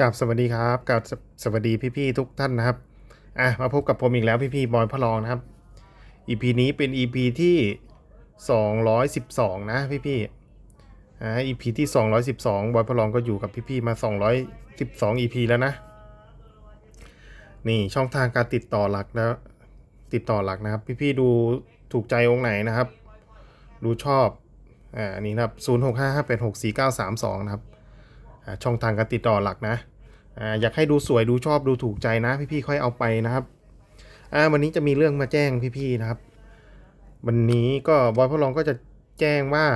กับสวัสดีครับกับสวัสดีพี่ๆทุกท่านนะครับอะมาพบกับผมอีกแล้วพี่ๆบอยพะลองนะครับ EP นี้เป็น EP ที่ 212 นะพี่ๆอ่า EP ที่ 212 บอยพะลองก็อยู่กับพี่ๆมา 212 EP แล้วนะ นี่ช่องทางการติดต่อหลักแล้วติดต่อหลักนะครับ พี่ๆดูถูกใจองค์ไหนนะครับ ดูชอบอ่าอันนี้นะครับ 0655864932 นะครับ ช่องทางการติดต่อหลักนะอยากให้ดูสวยดูชอบดูถูกใจนะ พี่ๆค่อยเอาไปนะครับวันนี้จะมีเรื่องมาแจ้งพี่ๆนะครับ วันนี้ก็บอยพะลองก็จะแจ้งว่า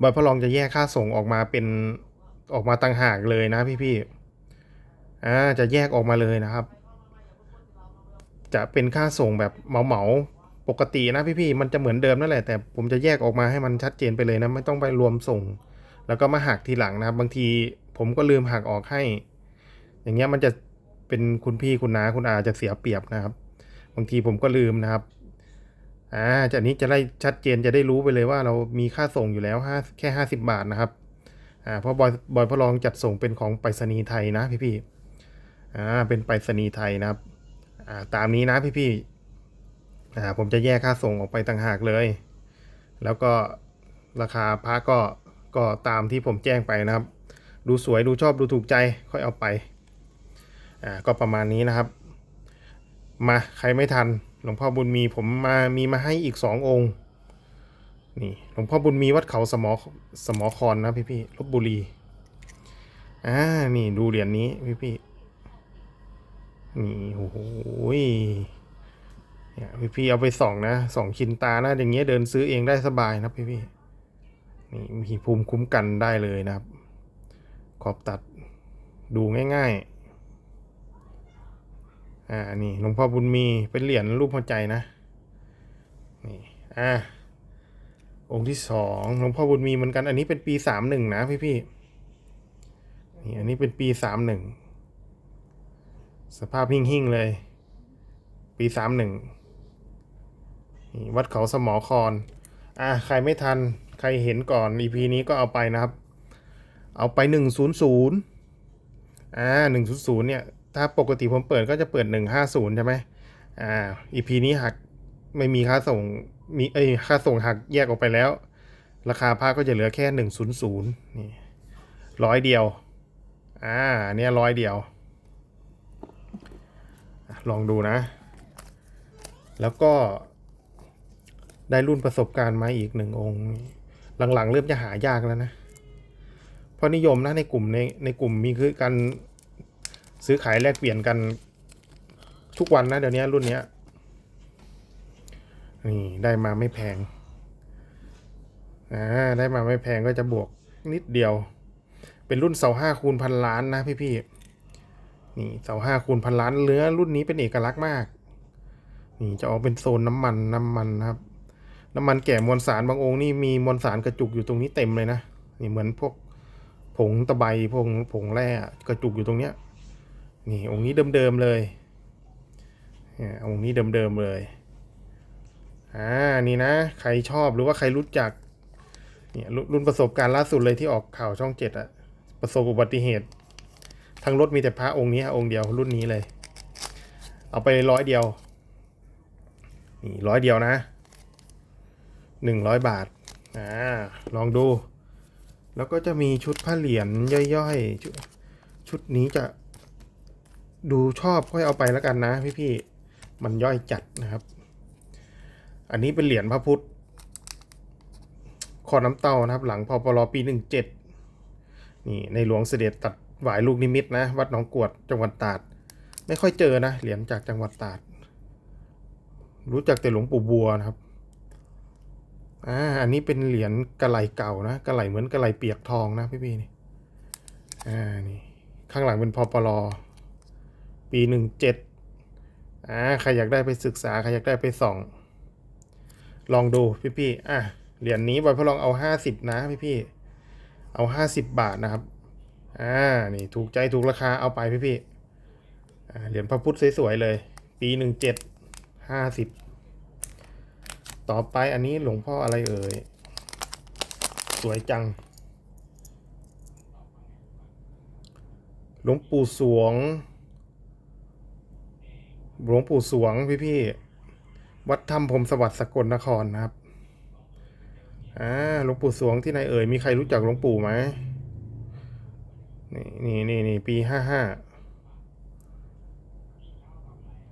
บอยพะลองจะแยกค่าส่งออกมาเป็นออกมาต่างหากเลยนะพี่ๆอ่าจะแยกออกมาเลยนะครับ จะเป็นค่าส่งแบบเหมาๆปกตินะพี่ๆมันจะเหมือนเดิมนั่นแหละแต่ผมจะแยกออกมาให้มันชัดเจนไปเลยนะไม่ต้องไปรวมส่ง แล้วก็มาหักทีหลังนะครับ บางทีผมก็ลืมหักออกให้ อย่างเงี้ยมันจะเป็นคุณพี่คุณน้าคุณอาจะเสียเปรียบนะครับ บางทีผมก็ลืมนะครับอ่าจากนี้จะได้ชัดเจนจะได้รู้ไปเลยว่าเรามีค่าส่งอยู่แล้วห้าแค่ห้าสิบบาทนะครับอ่าเพราะบอยบอยพระลองจัดส่งเป็นของไปรษณีย์ไทยนะพี่พี่อ่าเป็นไปรษณีย์ไทยนะครับอ่าตามนี้นะพี่พี่อ่าผมจะแยกค่าส่งออกไปต่างหากเลย แล้วก็ราคาพระก็ ก็ตามที่ผมแจ้งไปนะครับ ดูสวยดูชอบดูถูกใจค่อยเอาไปอ่าก็ประมาณนี้นะครับ มาใครไม่ทันหลวงพ่อบุญมีผมมามีมาให้อีกสององค์นี่หลวงพ่อบุญมีวัดเขาสมอสมอคอนนะพี่พี่ลบบุรีอ่านี่ดูเหรียญนี้พี่พี่นี่โอ้โหยเนี่ยพี่พี่เอาไปส่องนะส่องชินตานะอย่างเงี้ยเดินซื้อเองได้สบายนะพี่พี่ นี่มีภูมิคุ้มกันได้เลยนะครับ ขอบตัดดูง่ายๆ อ่า นี่หลวงพ่อบุญมีเป็นเหรียญรูปหัวใจนะ นี่ อ่า องค์ที่สองหลวงพ่อบุญมีเหมือนกัน อันนี้เป็นปีสามหนึ่งนะพี่พี่ๆนี่ อันนี้เป็นปีสามหนึ่ง สภาพหิ่งๆเลย ปีสามหนึ่งนี่วัดเขาสมอคอน อ่า ใครไม่ทัน ใครเห็นก่อน EP นี้ก็เอาไปนะครับ เอาไปหนึ่งศูนย์ศูนย์อ่าหนึ่งศูนย์ศูนย์เนี่ย ถ้าปกติผมเปิดก็จะเปิดหนึ่งห้าศูนย์ใช่ไหมอ่า EP นี้หักไม่มีค่าส่งมีเอ้ยค่าส่งหักแยกออกไปแล้ว ราคาผ้าก็จะเหลือแค่หนึ่งศูนย์ศูนย์นี่ร้อยเดียว อ่าเนี่ยร้อยเดียว ลองดูนะ แล้วก็ได้รุ่นประสบการณ์มาอีกหนึ่งองค์ หลังๆ เริ่มจะหายากแล้วนะ เพราะนิยมนะในกลุ่มในในกลุ่มมีคือการซื้อขายแลกเปลี่ยนกันทุกวันนะเดี๋ยวนี้รุ่นนี้นี่ได้มาไม่แพงอ่าได้มาไม่แพงก็จะบวกนิดเดียว เป็นรุ่นเสาห้าคูณพันล้านนะพี่พี่ๆนี่เสาห้าคูณพันล้านเนื้อรุ่นนี้เป็นเอกลักษณ์มาก นี่จะออกเป็นโซนน้ำมันน้ำมันนะครับ น้ำมันแก่มวลสารบางองค์นี่มีมวลสารกระจุกอยู่ตรงนี้เต็มเลยนะนี่เหมือนพวกผงตะไบผงผงแร่กระจุกอยู่ตรงเนี้ยนี่องค์นี้เดิมๆเลยเนี่ยองค์นี้เดิมๆเลยอ่านี่นะ ใครชอบหรือว่าใครรู้จักเนี่ยรุ่นประสบการณ์ล่าสุดเลยที่ออกข่าวช่องเจ็ดอะประสบอุบัติเหตุทั้งรถมีแต่พระองค์นี้องค์เดียวรุ่นนี้เลย เอาไปร้อยเดียวนี่ร้อยเดียวนะ หนึ่งร้อยบาทอ่าลองดู แล้วก็จะมีชุดผ้าเหรียญย่อยๆชุดชุดนี้จะดูชอบค่อยเอาไปแล้วกันนะพี่ๆมันย่อยจัดนะครับ อันนี้เป็นเหรียญพระพุทธคอน้ำเต้านะครับ หลังพปรปีหนึ่งเจ็ดนี่ในหลวงเสด็จตัดหวายลูกนิมิตนะ วัดหนองกวดจังหวัดตราดไม่ค่อยเจอนะเหรียญจากจังหวัดตราด รู้จักแต่หลวงปู่บัวนะครับ อ่าอันนี้เป็นเหรียญกระไหลเก่านะกระไหลเหมือนกระไหลเปียกทองนะพี่พี่นี่อ่านี่ข้างหลังเป็นพอปรปีหนึ่งเจ็ดอ่าใครอยากได้ไปศึกษาใครอยากได้ไปส่อง ลองดูพี่พี่อะเหรียญนี้บอยพอลองเอาห้าสิบนะพี่พี่เอาห้าสิบบาทนะครับอ่านี่ถูกใจถูกราคาเอาไปพี่พี่อ่าเหรียญพระพุทธสวยๆเลย ปีหนึ่งเจ็ดห้าสิบ ต่อไปอันนี้หลวงพ่ออะไรเอ่ย สวยจัง หลวงปู่สวง หลวงปู่สวงพี่พี่วัดธรรมพรมสวัสดิ์สกลนครนะครับ อ่า หลวงปู่สวงที่ไหนเอ่ย มีใครรู้จักหลวงปู่ไหมนี่นี่นี่นี่ปีห้าห้า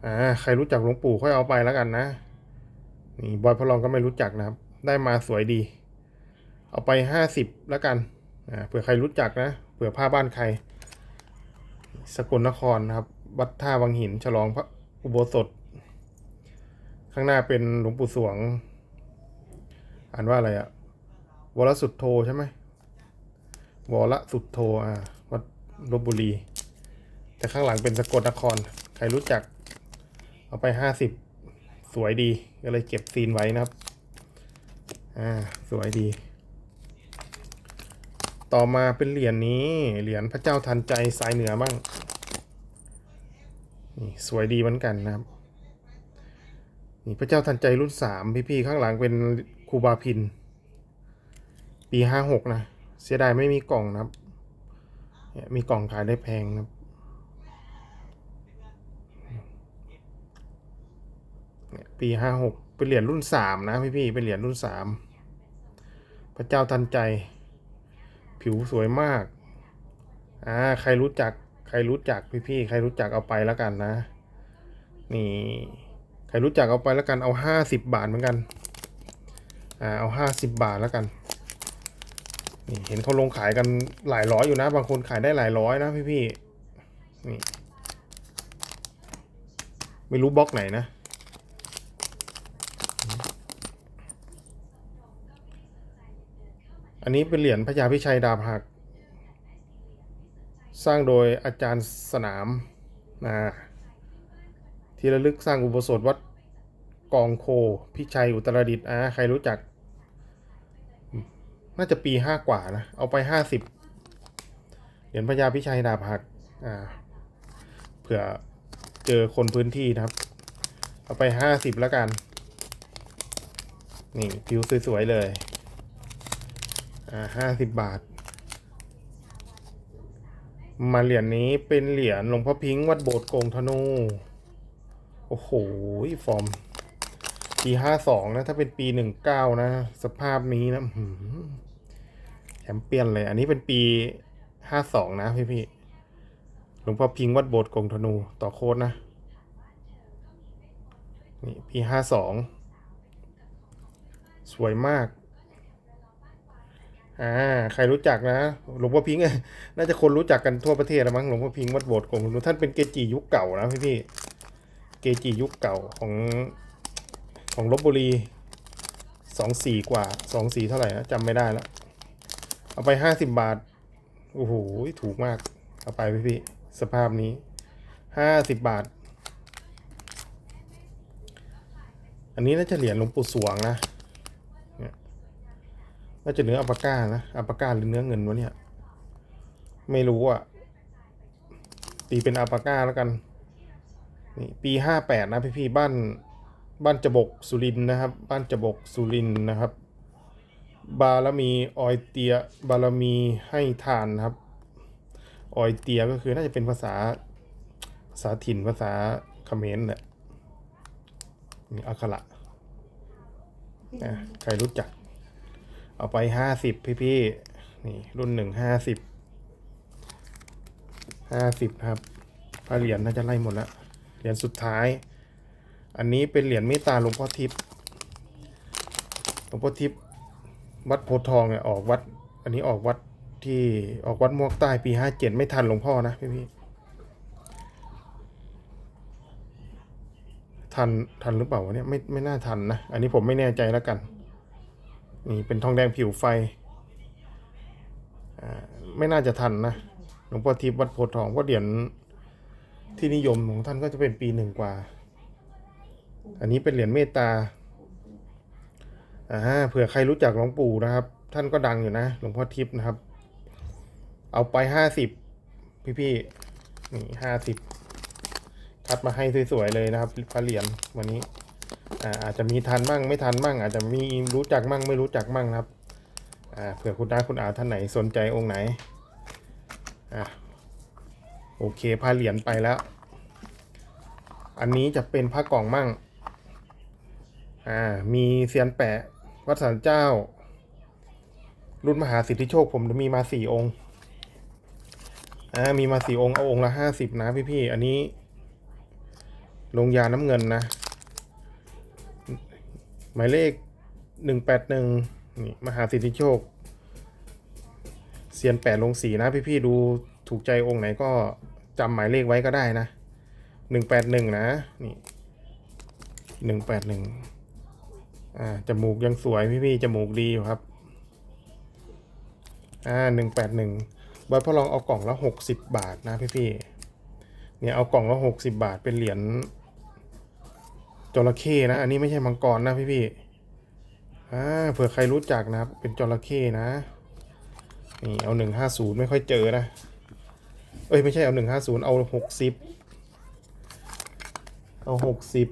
อ่า ใครรู้จักหลวงปู่ค่อยเอาไปแล้วกันนะ นี่บอยพลองก็ไม่รู้จักนะครับ ได้มาสวยดี เอาไปห้าสิบแล้วกันเผื่อใครรู้จักนะเผื่อผ้าบ้านใคร สกลนครนะครับวัดท่าวังหิน ฉลองพระอุโบสถ ข้างหน้าเป็นหลวงปู่สวง อ่านว่าอะไรอะวรสุทโธใช่ไหมวรสุทโธอ่าวัดลบบุรี แต่ข้างหลังเป็นสกลนคร ใครรู้จัก เอาไปห้าสิบ สวยดีก็เลยเก็บซีนไว้นะครับ อ่า สวยดี ต่อมาเป็นเหรียญนี้ เหรียญพระเจ้าทันใจสายเหนือบ้าง นี่สวยดีเหมือนกันนะครับ นี่พระเจ้าทันใจรุ่นสามพี่ๆข้างหลังเป็นครูบาพิน ปีห้าหกนะ เสียดายไม่มีกล่องนะครับ มีกล่องขายได้แพงนะครับเนี่ย ปีห้าหกเป็นเหรียญรุ่นสามนะพี่ๆเป็นเหรียญรุ่นสามพระเจ้าทันใจ ผิวสวยมากอ่าใครรู้จักใครรู้จักพี่ๆใครรู้จักเอาไปแล้วกันนะ นี่ใครรู้จักเอาไปแล้วกันเอาห้าสิบบาทเหมือนกันอ่าเอาห้าสิบบาทแล้วกันนี่เห็นเขาลงขายกันหลายร้อยอยู่นะ บางคนขายได้หลายร้อยนะพี่ๆนี่ไม่รู้บล็อกไหนนะ อันนี้เป็นเหรียญพระยาพิชัยดาบหัก สร้างโดยอาจารย์สนามนะที่ระลึกสร้างอุโบสถวัดกองโค พิชัยอุตรดิตถ์อ่าใครรู้จัก น่าจะปีห้ากว่านะ เอาไปห้าสิบเหรียญพระยาพิชัยดาบหักอ่าเผื่อเจอคนพื้นที่นะครับ เอาไปห้าสิบแล้วกัน นี่ผิวสวย ๆ เลย อ่าห้าสิบบาท มาเหรียญนี้เป็นเหรียญหลวงพ่อพิงค์วัดโบสถ์โกงธนู โอ้โห ฟอร์ม ปีห้าสองนะ ถ้าเป็นปีหนึ่งเก้านะ สภาพนี้นะแชมเปี้ยนเลย อันนี้เป็นปีห้าสองนะพี่พี่ๆหลวงพ่อพิงค์วัดโบสถ์โกงธนู ต่อโค้ดนะ นี่ปีห้าสองสวยมาก อ่าใครรู้จักนะ หลวงพ่อพิงค์น่าจะคนรู้จักกันทั่วประเทศแล้วมั้งหลวงพ่อพิงค์วัดโบสถ์โกงธนูท่านเป็นเกจิยุคเก่านะพี่พี่เกจิยุคเก่าของของลบบุรีสองสี่กว่าสองสี่เท่าไหร่นะจำไม่ได้แล้วเอาไปห้าสิบบาทโอ้โหถูกมากเอาไปพี่พี่สภาพนี้ห้าสิบบาท อันนี้น่าจะเหรียญหลวงปู่สวงนะ น่าจะเนื้ออัปปาก้านะอัปปาก้าหรือเนื้อเงินวะเนี่ย ไม่รู้อะตีเป็นอัปปาก้าแล้วกันนี่ปีห้าแปดนะพี่พี่ๆบ้านบ้านจบกสุรินนะครับ บ้านจบกสุรินนะครับ บารมีออยเตีย บารมีให้ทานครับ ออยเตียก็คือน่าจะเป็นภาษาภาษาถิ่นภาษาเขมรแหละมีอักขระใครรู้จัก เอาไปห้าสิบพี่ๆนี่รุ่นหนึ่งห้าสิบห้าสิบครับพระเหรียญน่าจะไล่หมดแล้วเหรียญสุดท้าย อันนี้เป็นเหรียญเมตตาหลวงพ่อทิพย์หลวงพ่อทิพย์วัดโพธิ์ทองเนี่ยออกวัด อันนี้ออกวัดที่ออกวัดมวกใต้ปีห้าเจ็ดไม่ทันหลวงพ่อนะพี่พี่ทันทันหรือเปล่าวะเนี่ยไม่ไม่น่าทันนะ อันนี้ผมไม่แน่ใจแล้วกัน นี่เป็นทองแดงผิวไฟอ่าไม่น่าจะทันนะ หลวงพ่อทิพย์วัดโพธทองเพราะเหรียญที่นิยมของท่านก็จะเป็นปีหนึ่งกว่า อันนี้เป็นเหรียญเมตตา อ่า เผื่อใครรู้จักหลวงปู่นะครับ ท่านก็ดังอยู่นะ หลวงพ่อทิพย์นะครับ เอาไปห้าสิบพี่ๆนี่ห้าสิบคัดมาให้สวยๆเลยนะครับพระเหรียญวันนี้ อ่าอาจจะมีทันมั่งไม่ทันมั่ง อาจจะมีรู้จักมั่งไม่รู้จักมั่งครับอ่าเผื่อคุณน้าคุณอาท่านไหนสนใจองค์ไหนอ่าโอเคพาเหรียญไปแล้ว อันนี้จะเป็นพระกล่องมั่งอ่ามีเซียนแปะวัดสันเจ้า รุ่นมหาสิทธิโชคผมมีมาสี่องค์อ่ามีมาสี่องค์เอาองค์ละห้าสิบนะพี่ๆอันนี้ลงยาน้ำเงินนะ หมายเลขหนึ่งแปดหนึ่งนี่มหาสิทธิโชคเซียนแปดลงสีนะพี่ๆดูถูกใจองค์ไหนก็จำหมายเลขไว้ก็ได้นะหนึ่งแปดหนึ่งนะนี่หนึ่งแปดหนึ่งอ่าจมูกยังสวยพี่ๆจมูกดีอยู่ครับอ่าหนึ่งแปดหนึ่งบอยพ่อลองเอากล่องละหกสิบบาทนะพี่ๆเนี่ยเอากล่องละหกสิบาทเป็นเหรียญ จระเข้นะ อันนี้ไม่ใช่มังกรนะพี่ๆอ่าเผื่อใครรู้จักนะครับ เป็นจระเข้นะ นี่เอาหนึ่งห้าศูนย์ไม่ค่อยเจอนะ เอ้ยไม่ใช่เอาหนึ่งห้าศูนย์เอาหกสิบเอาหกสิบ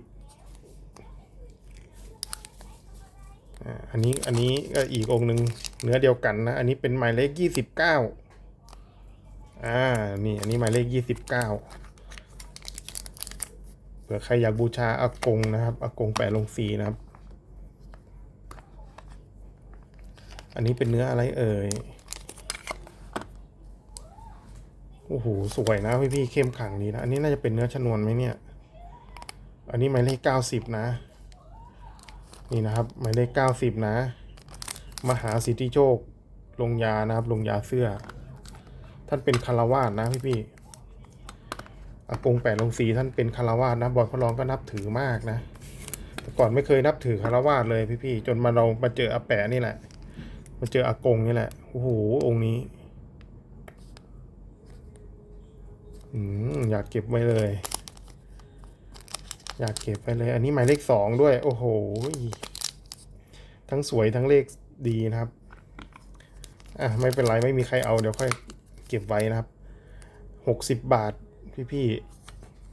อันนี้อันนี้ก็อีกองค์หนึ่งเนื้อเดียวกันนะ อันนี้เป็นหมายเลขยี่สิบเก้าอ่า นี่อันนี้หมายเลขยี่สิบเก้า ผื่อใครอยากบูชาอากงนะครับอากงแปะลงสีนะครับ อันนี้เป็นเนื้ออะไรเอ่ยโอ้โหสวยนะพี่พี่เข้มขังดีนะ อันนี้น่าจะเป็นเนื้อชนวนไหมเนี่ย อันนี้หมายเลขเก้าสิบนะ นี่นะครับหมายเลขเก้าสิบนะ มหาสิทธิโชคลงยานะครับลงยาเสื้อ ท่านเป็นคารวาสนะพี่พี่ กงแปดลงสีท่านเป็นคารวาสนะบอยพระรองก็นับถือมากนะแต่ก่อนไม่เคยนับถือคารวาสเลยพี่ๆจนมาเรามาเจออาแปะนี่แหละมาเจออากงนี่แหละโอ้โหองค์นี้อืมอยากเก็บไว้เลย อยากเก็บไว้เลย อันนี้หมายเลขสองด้วย โอ้โห ทั้งสวยทั้งเลขดีนะครับ อะไม่เป็นไรไม่มีใครเอาเดี๋ยวค่อยเก็บไว้นะครับหกสิบบาท พี่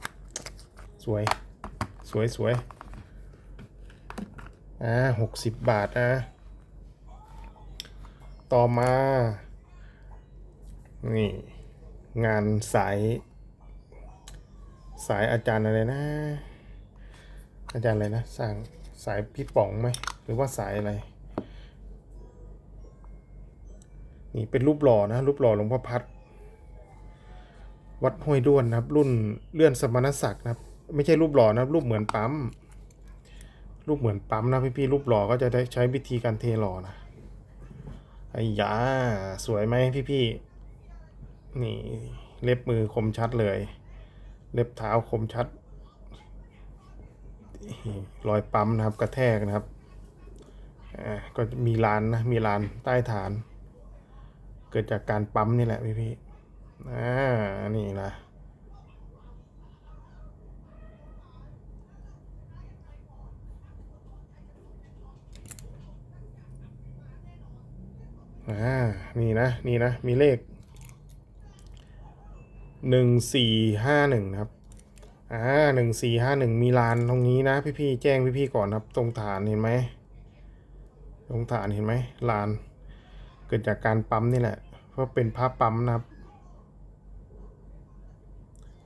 ๆสวย สวยสวยอ่าหกสิบบาทนะ ต่อมา นี่ งานสาย สายอาจารย์อะไรนะ อาจารย์อะไรนะสร้างสายพี่ป๋องไหม หรือว่าสายอะไร นี่เป็นรูปหล่อนะ รูปหล่อหลวงพ่อพัด วัดห้วยด้วนนะครับ รุ่นเลื่อนสมณศักดิ์นะครับ ไม่ใช่รูปหล่อนะครับ รูปเหมือนปั๊ม รูปเหมือนปั๊มนะพี่ๆรูปหล่อก็จะได้ใช้วิธีการเทหล่อนะไอ้ยาสวยไหมพี่ๆนี่เล็บมือคมชัดเลย เล็บเท้าคมชัดรอยปั๊มนะครับกระแทกนะครับก็มีลานนะมีลานใต้ฐาน เกิดจากการปั๊มนี่แหละพี่พี่ๆ อ่า นี่นะ อ่า นี่นะ นี่นะ มีเลขหนึ่งสี่ห้าหนึ่งครับ อ่าหนึ่งสี่ห้าหนึ่งมีลานตรงนี้นะ พี่ๆ แจ้งพี่ๆ ก่อนครับ ตรงฐานเห็นไหม ตรงฐานเห็นไหมลาน เกิดจากการปั๊มนี่แหละ เพราะเป็นผ้าปั๊มนะครับ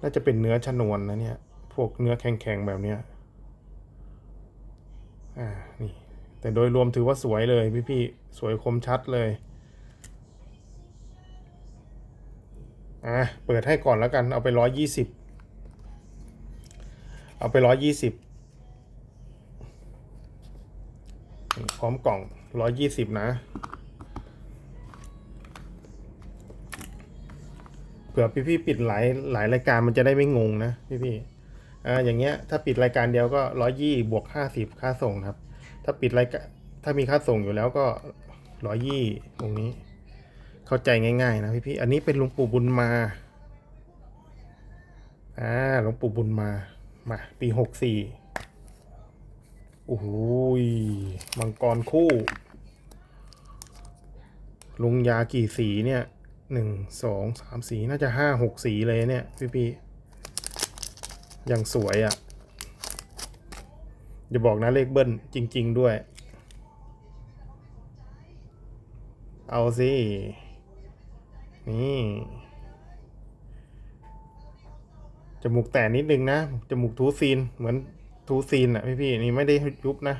น่าจะเป็นเนื้อชนวนนะเนี่ย พวกเนื้อแข็งๆแบบเนี้ย อ่า นี่ แต่โดยรวมถือว่าสวยเลยพี่ๆสวยคมชัดเลย อะ เปิดให้ก่อนแล้วกัน เอาไปร้อยยี่สิบ เอาไปร้อยยี่สิบ พร้อมกล่องร้อยยี่สิบนะ ผื่อพี่ๆปิดหลายหลายรายการมันจะได้ไม่งงนะพี่ๆอ่าอย่างเงี้ยถ้าปิดรายการเดียวก็ร้อยยี่บวกห้าสิบค่าส่งครับ ถ้าปิดรายการถ้ามีค่าส่งอยู่แล้วก็ร้อยยี่ตรงนี้ เข้าใจง่ายๆนะพี่ๆอันนี้เป็นหลวงปู่บุญมาอ่าหลวงปู่บุญมามาปีหกสี่โอ้โหยมังกรคู่ ลุงยากี่สีเนี่ย หนึ่งสองสามสีน่าจะห้าหกสีเลยเนี่ย พี่ๆยังสวยอะ่ะอย่าบอกนะเลขเบิ้ลจริง ๆ ด้วย เอาสิ นี่ จมูกแต่นิดนึงนะ จมูกทูซีน เหมือนทูซีนอะพี่พี่นี่ไม่ได้ยุบนะ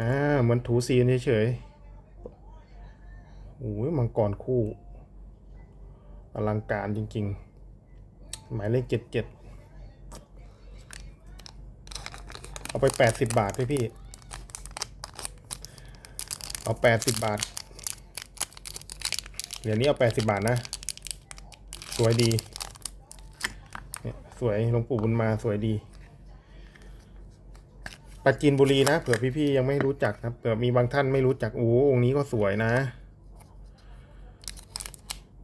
อ่า เหมือนทูซีนเฉยๆโอ้ยมังกรคู่ อลังการจริง ๆ หมายเลขเจ็ดเจ็ดเอาไปแปดสิบบาทพี่พี่ เอาแปดสิบบาท เหรียญนี้เอาแปดสิบาทนะ สวยดี เนี่ยสวยหลวงปู่บุญมาสวยดีปราจีนบุรีนะเผื่อพี่ๆยังไม่รู้จักนะเผื่อมีบางท่านไม่รู้จักโอ้โหองค์นี้ก็สวยนะ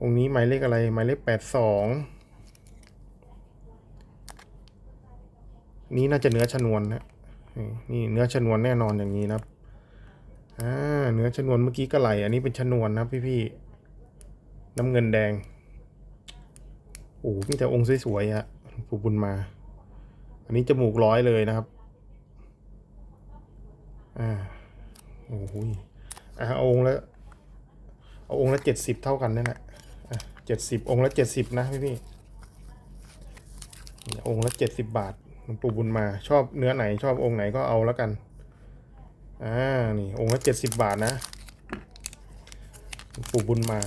องค์นี้หมายเลขอะไร หมายเลขแปดสองนี้น่าจะเนื้อชนวนนะนี่เนื้อชนวนแน่นอนอย่างนี้นะครับอ่าเนื้อชนวนเมื่อกี้ก็ไหล อันนี้เป็นชนวนนะครับพี่น้ำเงินแดงโอ้มีแต่องค์สวยๆอะหลวงปู่บุญมา อันนี้จมูกร้อยเลยนะครับอ่าโอ้โหยอะเอาองค์ละเอาองค์ละเจ็ดสิบเท่ากันนั่นแหละ เจ็ดสิบองค์ละเจ็ดสิบนะพี่พี่องค์ละเจ็ดสิบบาทหลวงปู่บุญมา ชอบเนื้อไหนชอบองค์ไหนก็เอาแล้วกัน อ่า นี่องค์ละเจ็ดสิบบาทนะหลวงปู่บุญมา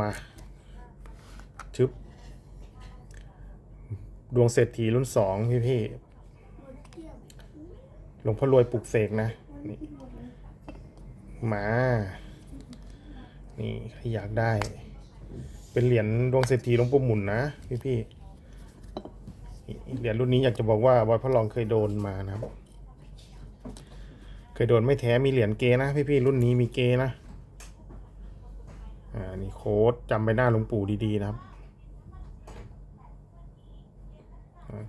มาชึบดวงเศรษฐีรุ่นสองพี่พี่หลวงพ่อรวยปลุกเสกนะ นี่ มา นี่ใครอยากได้ เป็นเหรียญดวงเศรษฐีหลวงปู่หมุนนะพี่พี่เหรียญรุ่นนี้อยากจะบอกว่าบอยพระรองเคยโดนมานะครับ เคยโดนไม่แท้มีเหรียญเกนะพี่พี่รุ่นนี้มีเกนะ อ่า นี่โค้ดจำไปหน้าหลวงปู่ดีๆนะครับ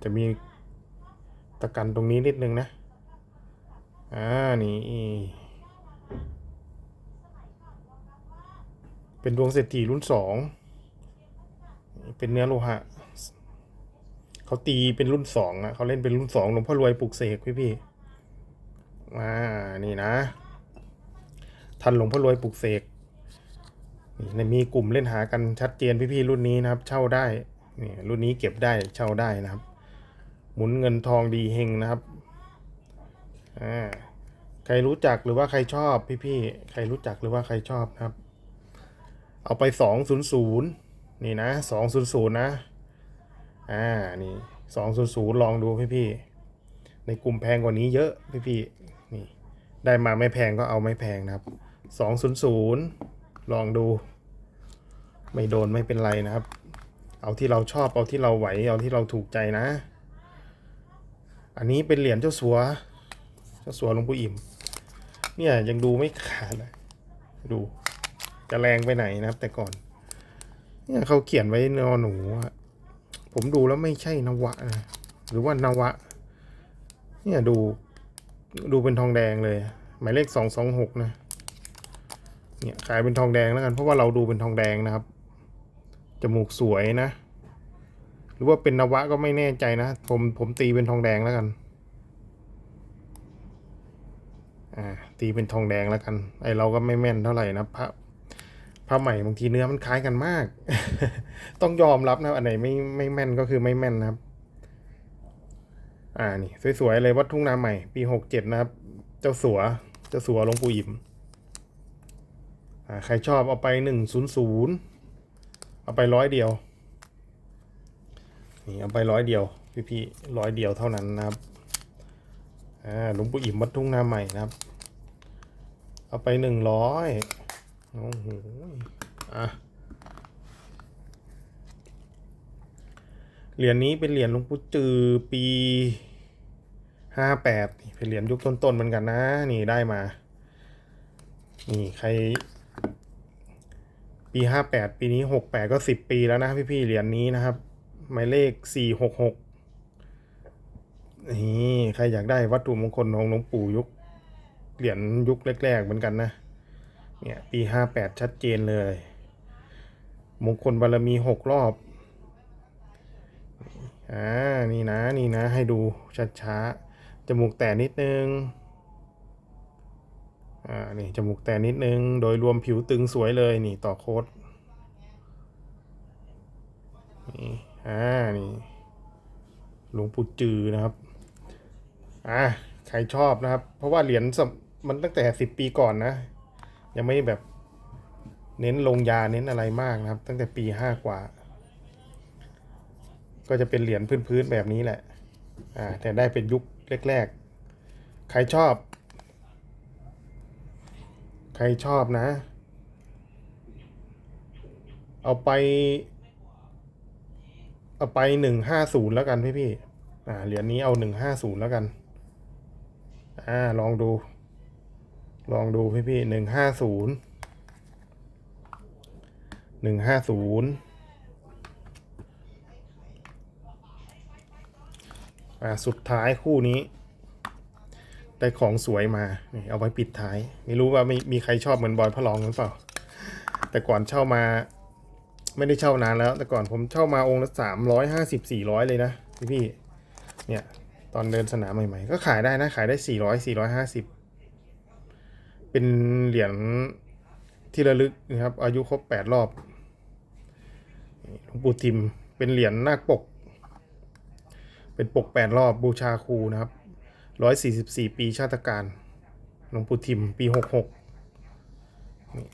จะมีตะกันตรงนี้นิดนึงนะ อ่านี่เป็นดวงเศรษฐีรุ่นสองเป็นเนื้อโลหะเขาตีเป็นรุ่นสองอะเขาเล่นเป็นรุ่นสองหลวงพ่อรวยปลุกเสกพี่พี่อ่านี่นะ ทันหลวงพ่อรวยปลุกเสกนี่ในมีกลุ่มเล่นหากันชัดเจนพี่ๆรุ่นนี้นะครับ เช่าได้นี่รุ่นนี้เก็บได้เช่าได้นะครับ หมุนเงินทองดีเฮงนะครับอ่า ใครรู้จักหรือว่าใครชอบพี่ๆ ใครรู้จักหรือว่าใครชอบครับ เอาไปสองศูนย์ศูนย์นี่นะสองศูนย์ศูนย์นะ อ่า นี่สองศูนย์ศูนย์ลองดูพี่ๆ ในกลุ่มแพงกว่านี้เยอะพี่ๆ นี่ ได้มาไม่แพงก็เอาไม่แพงนะครับสองศูนย์ศูนย์ลองดู ไม่โดนไม่เป็นไรนะครับ เอาที่เราชอบ เอาที่เราไหว เอาที่เราถูกใจนะ อันนี้เป็นเหรียญเจ้าสัวเจ้าสัวหลวงปู่อิ่ม เนี่ยยังดูไม่ขาดเลยดูจะแรงไปไหนนะครับ แต่ก่อน เนี่ยเขาเขียนไว้นอหนูอะผมดูแล้วไม่ใช่นวะนะหรือว่านวะ เนี่ยดูดูเป็นทองแดงเลย หมายเลขสองสองหกนะเนี่ยขายเป็นทองแดงแล้วกัน เพราะว่าเราดูเป็นทองแดงนะครับ จมูกสวยนะ หรือว่าเป็นนวะก็ไม่แน่ใจนะ ผมผมตีเป็นทองแดงแล้วกัน อ่าตีเป็นทองแดงแล้วกัน ไอเราก็ไม่แม่นเท่าไหร่นะพระพระใหม่บางทีเนื้อมันคล้ายกันมาก ต้องยอมรับนะอันไหนไม่ไม่แม่นก็คือไม่แม่นนะครับ อ่านี่สวยๆเลยวัดทุ่งนาใหม่ ปีหกเจ็ดนะครับ เจ้าสัว เจ้าสัวหลวงปู่อิ่มอ่าใครชอบเอาไปหนึ่งศูนย์ศูนย์เอาไปร้อยเดียว นี่เอาไปร้อยเดียว พี่พี่ร้อยเดียวเท่านั้นนะครับ อ่าหลวงปู่อิ่มวัดทุ่งนาใหม่นะครับ เอาไปหนึ่งร้อยโอ้โหอะเหรียญนี้เป็นเหรียญหลวงปู่จือปีห้าแปดเป็นเหรียญยุคต้นๆเหมือนกันนะ นี่ได้มา นี่ใคร ปีห้าแปดปีนี้หกแปดก็สิบปีแล้วนะพี่ๆเหรียญนี้นะครับ หมายเลขสี่หกหก นี่ใครอยากได้วัตถุมงคลของหลวงปู่ยุคเหรียญยุคแรกๆเหมือนกันนะ เนี่ยปีห้าแปดชัดเจนเลย มงคลบารมีหกรอบ อ่า นี่นะ นี่นะ ให้ดูช้าๆ จมูกแต่นิดนึง อ่า นี่จมูกแต่นิดนึง โดยรวมผิวตึงสวยเลย นี่ต่อโค้ดนี่ อ่า นี่ หลวงปู่จือนะครับ อ่าใครชอบนะครับ เพราะว่าเหรียญมันตั้งแต่สิบปีก่อนนะ ยังไม่แบบเน้นลงยาเน้นอะไรมากนะครับ ตั้งแต่ปีห้ากว่า ก็จะเป็นเหรียญพื้นๆแบบนี้แหละ อ่า แต่ได้เป็นยุคแรกๆ ใครชอบ ใครชอบนะ เอาไป เอาไปหนึ่งห้าศูนย์แล้วกันพี่พี่ อ่า เหรียญนี้เอาหนึ่งห้าศูนย์แล้วกัน อ่าลองดู ลองดูพี่พี่หนึ่งห้าศูนย์หนึ่งห้าศูนย์อ่าสุดท้ายคู่นี้ ได้ของสวยมาเอาไว้ปิดท้าย ไม่รู้ว่ามีมีใครชอบเหมือนบอยพระรองหรือเปล่า แต่ก่อนเช่ามา ไม่ได้เช่านานแล้ว แต่ก่อนผมเช่ามาองค์ละสามร้อยห้าสิบสี่ร้อยเลยนะพี่พี่เนี่ย ตอนเดินสนามใหม่ๆ ก็ขายได้นะ ขายได้สี่ร้อยสี่ร้อยห้าสิบเป็นเหรียญที่ระลึกนะครับ อายุครบแปดรอบหลวงปู่ทิมเป็นเหรียญนาคปก เป็นปกแปดรอบบูชาครูนะครับร้อยสี่สิบสี่ปีชาติการหลวงปู่ทิมปีหกหกนี่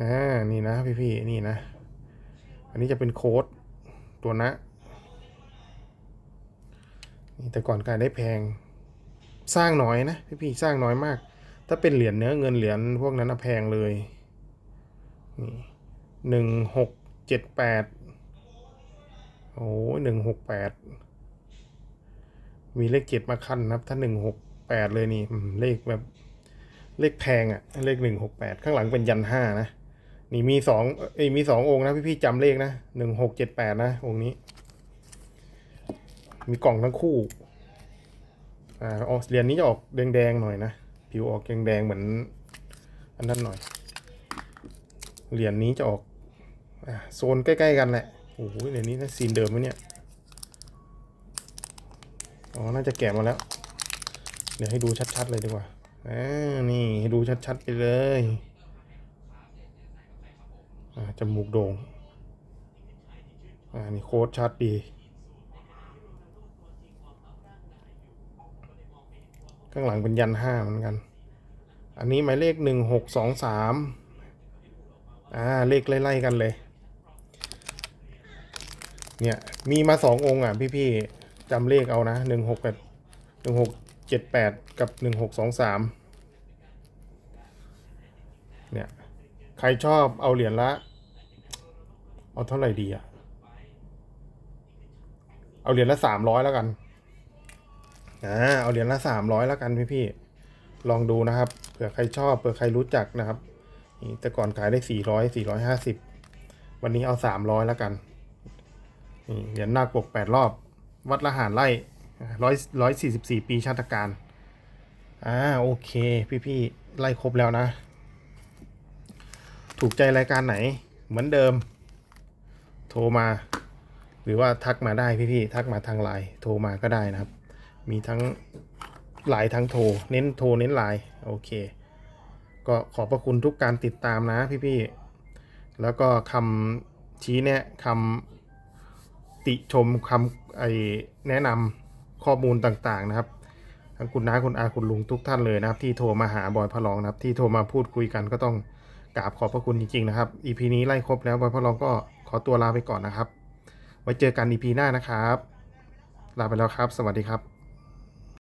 อ่า นี่นะพี่ๆ นี่นะ อันนี้จะเป็นโค้ดตัวนะ แต่ก่อนการได้แพง สร้างน้อยนะพี่พี่ๆสร้างน้อยมาก ถ้าเป็นเหรียญเนื้อเงินเหรียญพวกนั้นแพงเลยนี่หนึ่งหกเจ็ดแปดโอ้ยหนึ่งหกแปดมีเลขเจ็ดมาขั้นนะครับ ถ้าหนึ่งหกแปดเลยนี่เลขแบบเลขแพงอะเลขหนึ่งหกแปดข้างหลังเป็นยันห้านะ นี่มีสองเอ้ยมีสององค์นะพี่พี่ๆจำเลขนะหนึ่งหกเจ็ดแปดนะองค์นี้ มีกล่องทั้งคู่ อ่าออกเหรียญนี้จะออกแดงๆหน่อยนะ ผิวออกแดงๆเหมือน อันนั้นหน่อย เหรียญนี้จะออกอโซนใกล้ๆกันแหละ โอ้โห เหรียญนี้นะซีนเดิมไหมเนี่ย อ๋อ น่าจะแกะมาแล้ว เดี๋ยวให้ดูชัดๆเลยดีกว่าอ่านี่ให้ดูชัดๆไปเลย อ่า จมูกโด่งอ่า นี่โค้ดชัดดี ข้างหลังเป็นยันห้าเหมือนกัน อันนี้หมายเลขหนึ่งหกสองสามอ่าเลขไล่ๆกันเลย เนี่ยมีมาสององค์อะพี่ๆจำเลขเอานะหนึ่งหกแปดหนึ่งหกเจ็ดแปดกับหนึ่งหกสองสามเนี่ยใครชอบเอาเหรียญละเอาเท่าไหร่ดีอะเอาเหรียญละสามร้อยแล้วกัน อ่าเอาเหรียญละสามร้อยแล้วกันพี่พี่ลองดูนะครับเผื่อใครชอบเผื่อใครรู้จักนะครับนี่แต่ก่อนขายได้สี่ร้อยสี่ร้อยห้าสิบวันนี้เอาสามร้อยแล้วกันนี่เหรียญนาปกแปดรอบ วัดละหารไล่ร้อยร้อยสี่สิบสี่ปีชาติการอ่าโอเค พี่พี่ไล่ครบแล้วนะ ถูกใจรายการไหนเหมือนเดิม โทรมา หรือว่าทักมาได้พี่ๆทักมาทางไลน์โทรมาก็ได้นะครับ มีทั้งไลน์ทั้งโทร เน้นโทรเน้นไลน์โอเค ก็ขอบพระคุณทุกการติดตามนะพี่ๆ แล้วก็คำชี้แนะคำติชมคำไอแนะนำข้อมูลต่างๆนะครับทั้งคุณน้าคุณอาคุณลุงทุกท่านเลยนะครับ ที่โทรมาหาบอยพลองนะครับ ที่โทรมาพูดคุยกันก็ต้องกราบขอบพระคุณจริงๆนะครับ EP นี้ไล่ครบแล้วบอยพลองก็ขอตัวลาไปก่อนนะครับ ไว้เจอกัน EP หน้านะครับ ลาไปแล้วครับ สวัสดีครับ